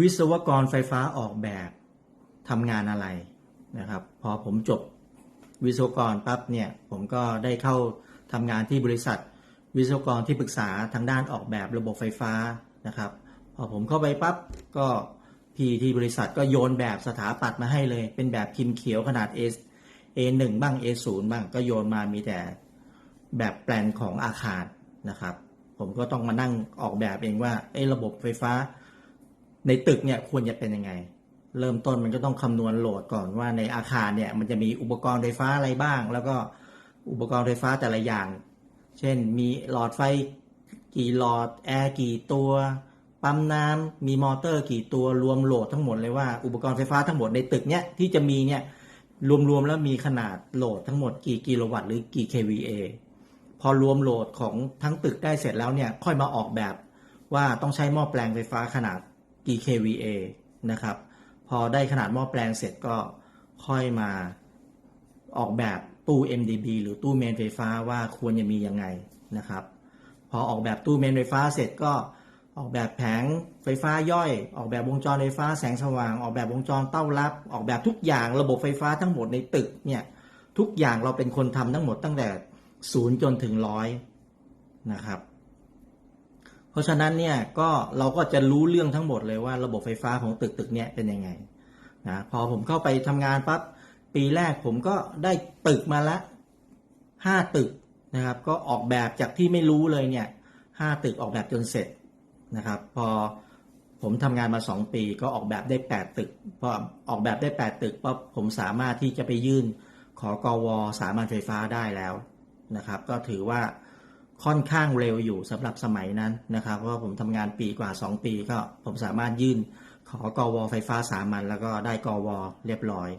วิศวกรไฟฟ้าออกแบบทำงานอะไรนะครับ พอผมจบวิศวกรปั๊บเนี่ยผมก็ได้เข้าทำงานที่บริษัท วิศวกรที่ปรึกษาทางด้านออกแบบระบบไฟฟ้านะครับ พอผมเข้าไปปั๊บก็พี่ที่บริษัทก็โยนแบบสถาปัตย์มาให้เลย เป็นแบบพิมพ์เขียวขนาด A A1 บ้าง A0 บ้างก็โยนมามีแต่แบบแปลนของอาคารนะครับ ผมก็ต้องมานั่งออกแบบเองว่าเอ้ระบบไฟฟ้า ในตึกเนี่ยควรจะเป็นยังไง เริ่มต้นมันก็ต้องคำนวณโหลดก่อนว่าในอาคารเนี่ยมันจะมีอุปกรณ์ไฟฟ้าอะไรบ้าง แล้วก็อุปกรณ์ไฟฟ้าแต่ละอย่าง เช่นมีหลอดไฟกี่หลอดแอร์กี่ตัวปั๊มน้ำมีมอเตอร์กี่ตัวรวมโหลดทั้งหมดเลยว่าอุปกรณ์ไฟฟ้าทั้งหมดในตึกเนี้ยที่จะมีเนี่ยรวมๆแล้วมีขนาดโหลดทั้งหมดกี่กิโลวัตต์หรือกี่ kVA พอรวมโหลดของทั้งตึกได้เสร็จแล้วเนี่ยค่อยมาออกแบบว่าต้องใช้หม้อแปลงไฟฟ้าขนาด กี่ kVA นะครับ พอได้ขนาดหม้อแปลงเสร็จก็ค่อยมาออกแบบตู้ MDB หรือตู้เมนไฟฟ้าว่าควรจะมียังไงนะครับ พอออกแบบตู้เมนไฟฟ้าเสร็จก็ออกแบบแผงไฟฟ้าย่อย ออกแบบวงจรไฟฟ้าแสงสว่าง ออกแบบวงจรเต้ารับ ออกแบบทุกอย่างระบบไฟฟ้าทั้งหมดในตึกเนี่ยทุกอย่างเราเป็นคนทำทั้งหมดตั้งแต่ศูนย์จนถึงร้อยนะครับ ราะฉะนั้นเนี่ยก็เราก็จะรู้เรื่องทั้งหมดเลยว่าระบบไฟฟ้าของตึกตึกเนี่ยเป็นยังไงนะพอผมเข้าไปทำงานปั๊บปีแรกผมก็ได้ตึกมาละห้าตึกนะครับ ก็ออกแบบจากที่ไม่รู้เลยเนี่ยห้าตึกออกแบบจนเสร็จนะครับ พอผมทำงานมาสองปีก็ออกแบบได้แปดตึกพอออกแบบได้แปดตึกปั๊บผมสามารถที่จะไปยื่นขอกวสามัญไฟฟ้าได้แล้วนะครับ ก็ถือว่า ค่อนข้างเร็วอยู่สำหรับสมัยนั้นนะครับ เพราะว่าผมทำงานปีกว่า 2 ปีก็ผมสามารถยื่นขอกวไฟฟ้าสามัญแล้วก็ได้กวเรียบร้อย